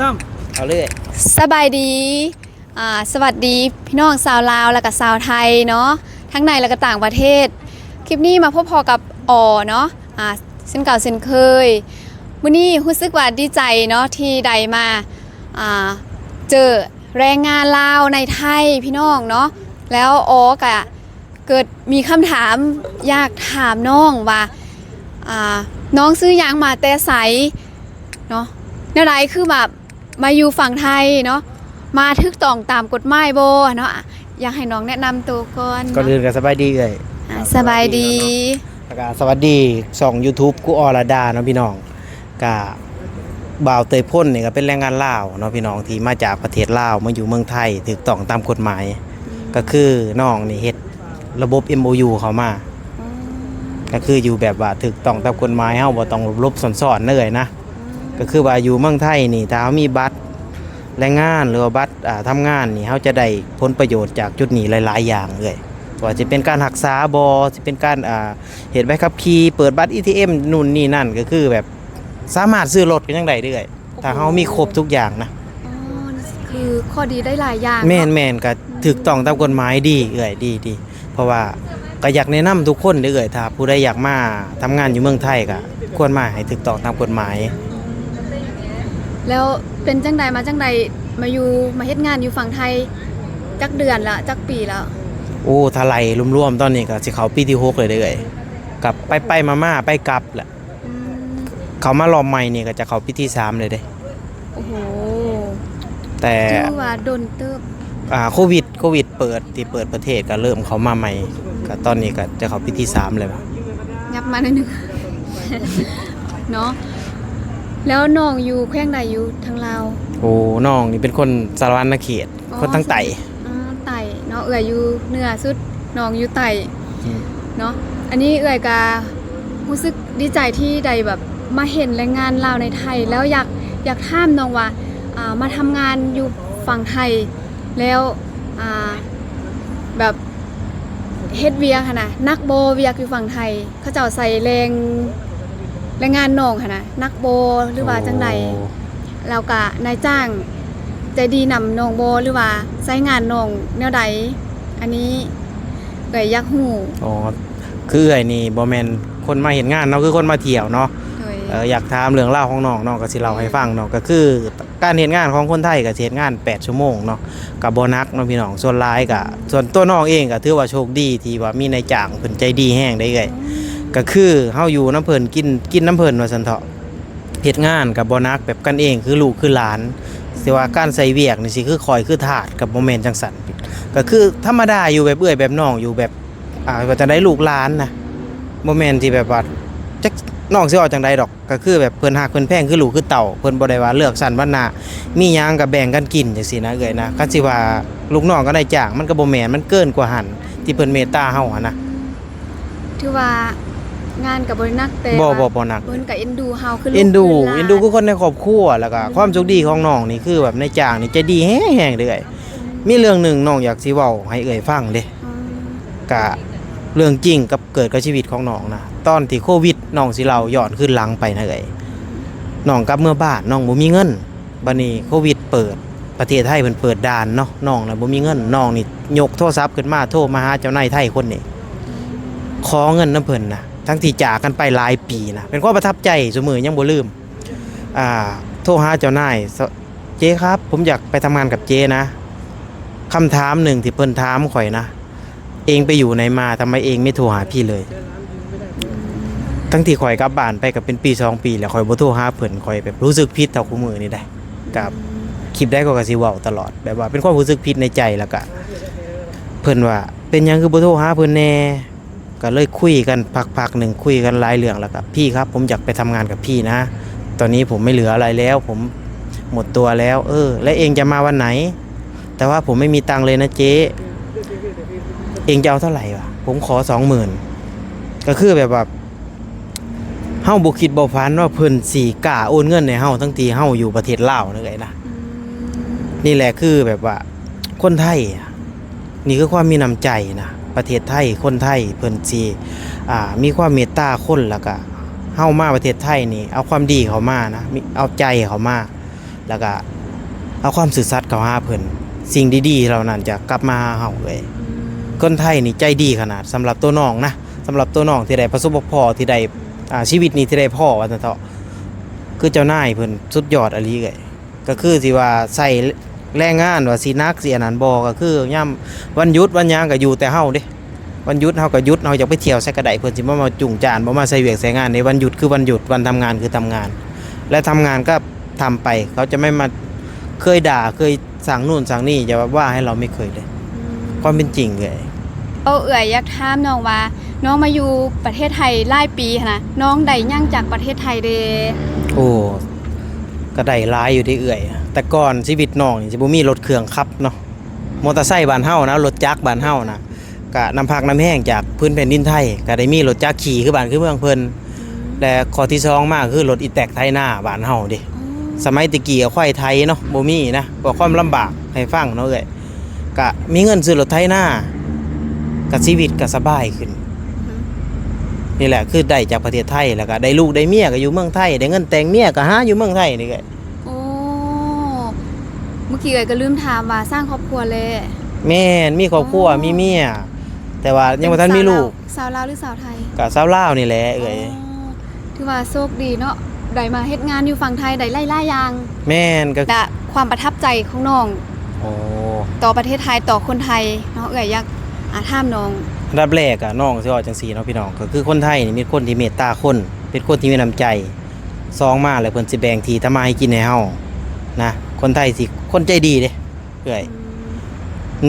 ซ้ำเอาเรื่อยสบายดีอ่าสวัสดีพี่น้องชาวลาวและก็ชาวไทยเนาะทั้งในและก็ต่างประเทศ คลิปนี้มาพบพอกับออเนาะอ่าเส้นเก่าเส้นเคยมื้อนี้รู้สึกว่าดีใจเนาะที่ได้มาอ่าเจอแรงงานลาวในไทยพี่น้องเนาะแล้วออกะเกิดมีคำถามอยากถามน้องว่าน้องซื้อยางมาแต่ไสเนาะแนวใดคือแบบ มาอยู่ฝั่งไทยเนาะมาทึกต้องตามกฎหมายโบเนาะอะอยากให้น้องแนะนำตัวก่อนก่อนอื่นก็สบายดีเลยอะสบายดี แล้วก็สวัสดีสอง YouTube กูออรดาเนาะพี่น้องก็บ่าวเตยพ่นนี่ก็เป็นแรงงานลาวเนาะพี่น้องที่มาจากประเทศลาวมาอยู่เมืองไทยถูกต้องตามกฎหมาย ก็คือน้องนี่เฮ็ดระบบ MOU เขามา ก็คืออยู่แบบว่าถูกต้องตามกฎหมายเฮาบ่ต้องลบๆซ่อนๆเลยนะ ก็คือว่าอยู่เมืองไทยนี่ถ้าเขามีบัตร แรงงานหรือว่าบัตรอ่าทำงานนี่เขาจะได้ผลประโยชน์จากจุดนี้หลาย ๆ อย่างเลยว่าจะเป็นการหักษาบอจะเป็นการอ่าเห็นใบขับขี่เปิดบัตร ATM นู่นนี่นั่นก็คือแบบสามารถซื้อรถกันยังไงได้เลยถ้าเขามีครบทุกอย่างนะอ๋อคือข้อดีได้หลายอย่างแม่นเนาะแม่นก็ถูกต้องตามกฎหมายดีเอ่ยดีดีเพราะว่าก็อยากแนะนำทุกคนเด้อเอ่ยถ้าผู้ใดอยากมาทำงานอยู่เมืองไทยก็ควรมาให้ถูกต้องตามกฎหมาย แล้ว เป็นจังใดมาจังใดมาอยู่มาเฮ็ดงานอยู่ฝั่งไทยจักเดือนละจักปีแล้ว โอ้ทลายรวมๆตอนนี้ก็สิเขาปีที่หกเลยเด้อเอ่ยกลับไปไปมามาไปกลับแหละอืมเขามารอบใหม่นี่ก็จะเขาปีที่สามเลยเด้โอ้โหแต่ถือว่าโดนเติบอ่าโควิดโควิดเปิดที่เปิดประเทศก็เริ่มเขามาใหม่ก็ตอนนี้ก็จะเขาปีที่สามเลยว่ะ ยับมาหน่อยหนึง เนาะ แล้วน้องอยู่แขวงใดอยู่ทางลาวโอ้น้องนี่เป็นคนสารวัตรเขตอ๋อคนทั้งไต่อ่าไต่เนาะเอื่อยอยู่เหนือสุดน้องอยู่ไต่อืมเนาะอันนี้เอื่อยการู้สึกดีใจที่ได้แบบมาเห็นแรงงานลาวในไทย แล้วอยากอยากถามน้องว่าอ่ามาทำงานอยู่ฝั่งไทย แล้วอ่าแบบเฮ็ดเวียกค่ะนะนักโบเวียกอยู่ฝั่งไทย เขาเจ้าใส่แรง แรงงานน้องค่ะนะนักโบหรือว่าจังใดโอ้แล้วก็นายจ้างใจดีนำน้องโบหรือว่าใช้งานน้องแนวใดอันนี้เอ่ยอยากฮู้อ๋อคือไอ้นี่บ่แม่นคนมาเห็นงานเนาะคือคนมาเที่ยวเนาะโดยเอออยากถามเรื่องเล่าวของน้องน้องก็สิเล่าให้ฟังเนาะก็คือ การเห็นงานของคนไทยก็สิเฮ็ดงาน 8 ชั่วโมงเนาะกับบ่นักเนาะพี่น้องส่วนหลายก็ส่วนตัวน้องเองก็ถือว่าโชคดีที่ว่ามีนายจ้างเพิ่นใจดีแฮงได้เอ้ย ก็คือเฮาอยู่น้ำเพิ่นกินกินน้ำเพิ่นว่าซั่นเถาะเฮ็ดงานกับบ่นักแบบกันเองคือลูกคือหลานสิว่าการใส่เวียกนี่สิคือคอยคือทาสกับบ่แม่นจังซั่นก็คือธรรมดาอยู่แบบเอื้อยแบบน้องอยู่แบบอ่าว่าจะได้ลูกหลานนะบ่แม่นที่แบบว่าจักน้องสิออกจังใดดอกก็คือแบบเพิ่นหักเพิ่นแพงคือลูกคือเต่าเพิ่นบ่ได้ว่าเลือกสันวันนามีหยังก็แบ่งกันกินจังซี่นะเอ้ยนะคันสิว่าลูกน้องก็ได้จ้างมันก็บ่แม่นมันเกินกว่าหันที่เพิ่นเมตตาเฮาหั่นนะถือว่า งานกับบรินักแต่บ่บ่ว่าบ่หนัก เพิ่นก็เอ็นดูเฮาคือลูกเอ็นดู คือหลา เอ็นดูคือคนในครอบครัวแล้วก็ความโชคดีของน้องนี่คือแบบในจ้างนี่ใจดีแฮงๆเด้อเอ้ยมีเรื่องหนึงน้องอยากสิเว้าให้เอ้ยฟังเด้อืมกะเรื่องจริงกับเกิดกับชีวิตของน้องนะตอนที่โควิดน้องสิเราย้อนขึ้นหลังไปนะเอ้ยน้องกลับเมื่อบ้านน้องบ่มีเงินบัดนี้โควิดเปิดประเทศไทยเพิ่นเปิดด่านเนาะน้องน่ะบ่มีเงินน้องนี่ยกโทรศัพท์ขึ้นมาโทรมาหาเจ้านายไทยคนนี้ขอเงินน้ำเพิ่นนะ ทั้งที่จากกันไปหลายปีนะเป็นความประทับใจเสมอยังบ่ลืมอ่าโทรหาเจ้านายเจ๊ครับ ผมอยากไปทำงานกับเจ๊นะคำถามหนึ่งที่เพิ่นถามข่อยนะ เองไปอยู่ไหนมาทำไมเองไม่โทรหาพี่เลย ทั้งที่ข่อยกลับบ้านไปกับเป็นปีสองปีแล้วข่อยบ่โทรหาเพิ่นข่อยแบบรู้สึกผิดเท่าคู่มือนี่ได้กับคลิปได้ก็กสิเว้าตลอดแบบว่าเป็นความรู้สึกผิดในใจแล้วก็เพิ่นว่าเป็นยังคือบ่โทรหาเพิ่นแน่ ก็เลยคุยกันพักๆหนึ่งคุยกันหลายเรื่องแล้วก็พี่ครับ ผมอยากไปทำงานกับพี่นะ ตอนนี้ผมไม่เหลืออะไรแล้ว ผมหมดตัวแล้ว เออ และเองจะมาวันไหน แต่ว่าผมไม่มีตังเลยนะเจ๊เองจะเอาเท่าไหร่วะผมขอสองหมื่นก็คือแบบว่าเฮ้าบุคิดบ่ฝันว่าเพิ่นสี่กาโอนเงินในเฮ้าทั้งทีเฮ้าอยู่ประเทศลาวนั่นไงนะนี่แหละคือแบบว่า คนไทยนี่คือความมีน้ำใจนะ ประเทศไทยคนไทยเพิ่นสีอ่ามีความเมตตาคนแล้วก็เฮามาประเทศไทยนี่เอาความดีเขามานะเอาใจเขามาแล้วก็เอาความสื่อสัตย์เข้าหาเพิ่นสิ่งดีๆเหล่านั้นจะกลับมาเฮาเลยคนไทยนี่ใจดีขนาดสำหรับตัวน้องนะสำหรับตัวน้องที่ได้ประสบพบพ่อที่ได้อ่าชีวิตนี้ที่ได้พ่อว่าซั่นเถาะคือเจ้านายเพิ่นสุดยอดอลีเลยก็คือสิว่าใส่ แรงงานว่าสินักสิอันนั้นบ่ก็คือย่ำวันหยุดวันหยังก็อยู่แต่เฮาเด้วันหยุดเฮาก็หยุดเฮาอยากไปเที่ยวใส่กระไดเพิ่นสิบ่มาจุงจานบ่มาใส่เวียกใส่งานในวันหยุดคือวันหยุดวันทำงานคือทำงาน และทำงานก็ทำไป เขาจะไม่มาเคยด่าเคยสั่งนู่นสั่งนี่จะว่าให้เราไม่เคยเลยความเป็นจริงเลยเอาเอื่อยอยากถามน้องว่า น้องมาอยู่ประเทศไทยหลายปีหั้นนะน้องได้ย่างจากประเทศไทยเด้โอ้ก็ได้หลายอยู่ที่เอื่อย แต่ก่อนชีวิตน้องนี่จะบ่มีรถเครื่องขับเนาะมอเตอร์ไซค์บ้านเฮานะรถจักรบ้านเฮานะก็นำพักน้ำแห้งจากพื้นแผ่นดินไทยก็ได้มีรถจักรขี่คือบ้านคือเมืองเพิ่นและข้อที่สองมากคือรถอีแตกไทยหน้าบ้านเฮาเดิสมัยตะกี้ก็ควายไทยเนาะบ่มีนะก็ความลำบากให้ฟังเนาะเอ้ยก็มีเงินซื้อรถไทยหน้าก็ชีวิตก็สบายขึ้นนี่แหละคือได้จากประเทศไทยแล้วก็ได้ลูกได้เมียก็อยู่เมืองไทย ได้เงินแต่งเมียก็หาอยู่เมืองไทยนี่แหละ เมื่อกี้เอ่ยก็ลืมถามว่าสร้างครอบครัวเลยแม่นมีครอบครัวมีเมียแต่ว่ายังบ่ทันมีลูกสาวลาวหรือสาวไทยก็สาวลาวนี่แหละเอ้ยอ๋อถือว่าโชคดีเนาะได้มาเฮ็ดงานอยู่ฝั่งไทยได้ไล่ล่าอยางแม่นก็และความประทับใจของน้องโอ้ต่อประเทศไทยต่อคนไทยเนาะเอ่ยอยากอาถามน้องอันดับแรกอะน้องสิว่าจังซี่เนาะพี่น้องก็คือคนไทยนี่มีคนที่เมตตาคน เป็นคนที่มีน้ำใจซองมาแล้วเพิ่นสิแบ่งที่ทำมาให้กินให้เฮานะ คนไทยสิคนใจดีเด้เอ้ย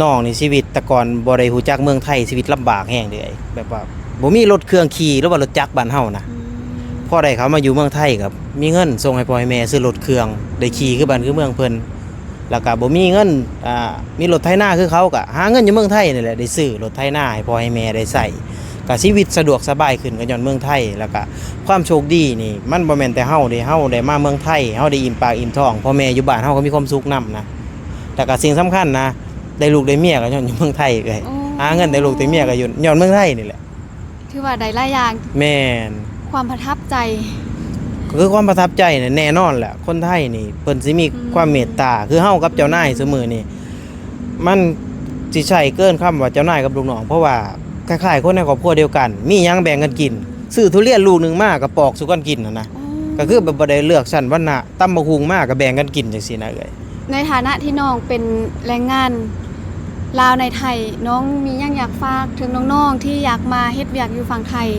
น้องนี่ชีวิตแต่ก่อนบ่ได้ฮู้จักเมืองไทยชีวิตลำบากแฮงเลยแบบว่าบ่มีรถเครื่องขี่หรือว่ารถจักรบ้านเฮานะอืมพอได้เขามาอยู่เมืองไทยกับมีเงินส่งให้พ่อให้แม่ซื้อรถเครื่องได้ขี่คือบ้านคือเมืองเพิ่นแล้วก็บ่มีเงินอ่ามีรถไถนาคือเขาก็หาเงินอยู่เมืองไทยนี่แหละได้ซื้อรถไถนาให้พ่อให้แม่ได้ใช้ ก็ชีวิตสะดวกสบายขึ้นก็ย้อนเมืองไทยแล้วก็ความโชคดีนี่ มันบ่แม่นแต่เฮาเด้เฮาได้มาเมืองไทยเฮาได้อิ่มปากอิ่มท้องพ่อแม่อยู่บ้านเฮาก็มีความสุขนํนะแต่ก็สิ่งสำคัญนะได้ลูกได้เมียก็ย้อนอยู่เมืองไทยเลยโอ้หาเงินได้ลูกได้เมียก็อยู่ย้อนเมืองไทยนี่แหละถือว่าได้หลายอย่างแม่นความประทับใจคือความประทับใจเนี่ยแน่นอนแหละคนไทยนี่เพิ่นสิมีอืมความเมตตาคือเฮากับเจ้านายเสมอนี่มันสิใช่เกินคำว่าเจ้านายกับลูกน้องเพราะว่า คล้ายๆคนในครอบครัวเดียวกัน มีหยังแบ่งกันกิน ซื้อทุเรียนลูกหนึงมาก็ปอกสู่กันกินน่ะนะก็คือแบบบ่ได้เลือกชั้นวรรณะตำบักหุงมาก็แบ่งกันกินจังซี่นะเอ้ยในฐานะที่น้องเป็นแรงงานลาวในไทยน้องมีหยังอยากฝากถึงน้องๆที่อยากมาเฮ็ดเวียกอยู่ฝั่งไทย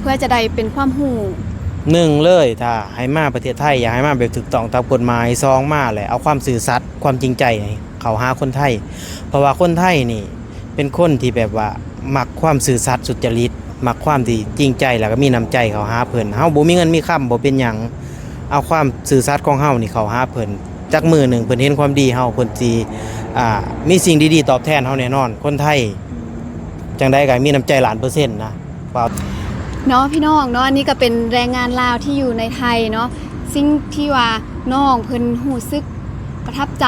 เพื่อจะได้เป็นความหูหนึ่งเลยถ้าให้มาประเทศไทยอยากให้มาแบบถูกต้องตามกฎหมายซองมาแหละเอาความสื่อสัตย์ความจริงใจให้เขาหาคนไทย เพราะว่าคนไทยนี่เป็นคนที่แบบว่า มักความสื่อสัตย์สุจริตมักความที่จริงใจแล้วก็มีน้ำใจเขาหาเพิ่นเฮาบ่มีเงินมีคำบ่เป็นหยังเอาความสื่อสัตย์ของเฮานี่เขาหาเพิ่นจักมือหนึ่งเพิ่นเห็นความดีเฮาเพิ่นสิอ่ามีสิ่งดีๆตอบแทนเฮาแน่นอน คนไทยจังไดก็มีน้ำใจหลานเปอร์เซ็นต์นะว่าเนาะพี่น้องเนาะอันนี้ก็เป็นแรงงานลาวที่อยู่ในไทยเนาะสิ่งที่ว่าน้องเพิ่นหูซึกประทับใจ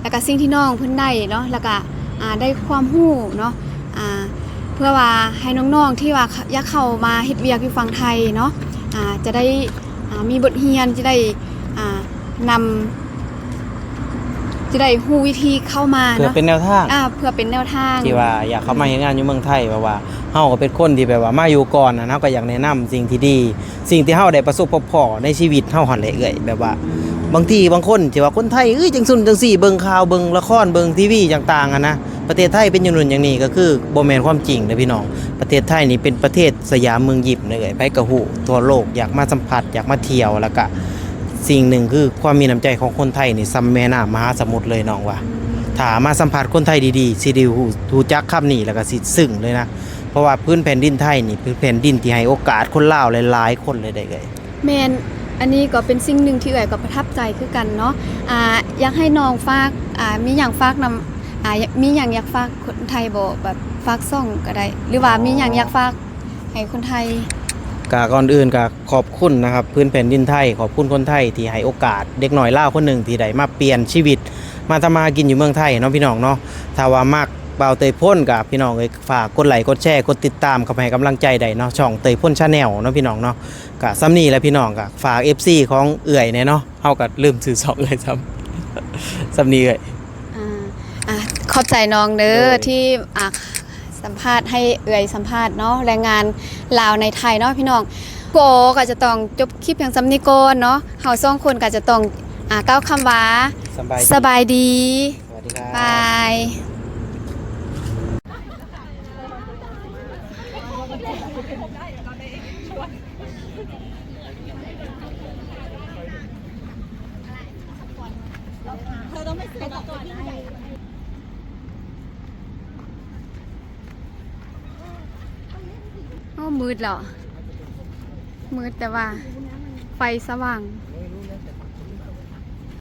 แล้วก็สิ่งที่น้องเพิ่นได้เนาะแล้วก็อ่าได้ความหู้เนาะ พื่อว่าให้น้องๆที่ว่าอยากเข้ามาเฮ็ดเวียกอยู่ฝั่งไทยเนาะอ่าจะได้อ่ามีบทเรียนจะได้อ่านำจะได้ฮู้วิธีเข้ามาเพื่อเนาะเป็นแนวทางอ่าเพื่อเป็นแนวทางที่ว่าอยากเข้ามาเฮ็ดงานอยู่เมืองไทยเพราะว่าเฮาก็เป็นคนที่แบบว่ามาอยู่ก่อนนะเฮาก็อยากแนะนำสิ่งที่ดี สิ่งที่เฮาได้ประสบพบพอในชีวิตเฮาหั่นแหละเอ้ยแบบว่าบางทีบางคนที่ว่าคนไทยเอ้ยจังซุนจังซี่เบิ่งข่าวเบิ่งละครเบิ่งทีวีต่างๆอะนะ ประเทศไทยเป็นอย่างนู้นอย่างนี้ก็คือบ่แมนความจริงเด้อพี่น้อง ประเทศไทยนี่เป็นประเทศสยามเมืองหยิบเด้อเอ้ยไผก็ฮู้ทั่วโลกอยากมาสัมผัสอยากมาเที่ยวแล้วก็สิ่งหนึ่งคือความมีน้ำใจของคนไทยนี่ซ้ำแม่น้ำมหาสมุทรเลยน้องว่าถ้ามาสัมผัสคนไทยดีๆสิดีหูหูจักคำนี้แล้วก็สิซึ้งเลยนะเพราะว่าพื้นแผ่นดินไทยนี่เป็นแผ่นดินที่ให้โอกาสคนลาวหลายๆคนเลยได้เลยแมนอันนี้ก็เป็นสิ่งหนึ่งที่เอ๋ยก็ประทับใจคือกันเนาะอ่าอยากให้น้องฝากอ่ามีอย่างฝากนำ อ่ามีอย่างอยากฝากคนไทยบ่แบบฝากซ่องก็ได้ หรือว่ามีอย่างอยากฝากให้คนไทยกก่อนอื่นก็ขอบคุณนะครับพื้นแผ่นดินไทย ขอบคุณคนไทยที่ให้โอกาส เด็กหน่อยลาวคนหนึ่งที่ได้มาเปลี่ยนชีวิต มาทำมากินอยู่เมืองไทยเนาะพี่น้องเนาะถ้าว่ามักบ่าวเตยพ่นกับพี่น้องเอ้ยฝากกดไลค์กดแชร์กดติดตามเข้าไปให้กำลังใจได้เนาะช่องเตยพ่นชาแนลเนาะพี่น้องเนาะกะซ้ำนี่แหละพี่น้องกะฝาก FC ของเอื่อยเนี่ยเนาะเฮาก็ลืมซื้อซองเลยซ้ำซ้ำนี่เอ้ยอ่าอะ ขอบใจน้องเด้อโดยที่อะสัมภาษณ์ให้เอื่อยสัมภาษณ์เนาะแรงงานลาวในไทยเนาะพี่น้องโกก็จะต้องจบคลิปเพียงสำนิโกนเนาะเฮาสองคนก็จะต้องอ่าก้าวคำว่าสบายดีสบายดีสวัสดีครับบาย มืดเหรอมืดแต่ว่า ไฟสว่าง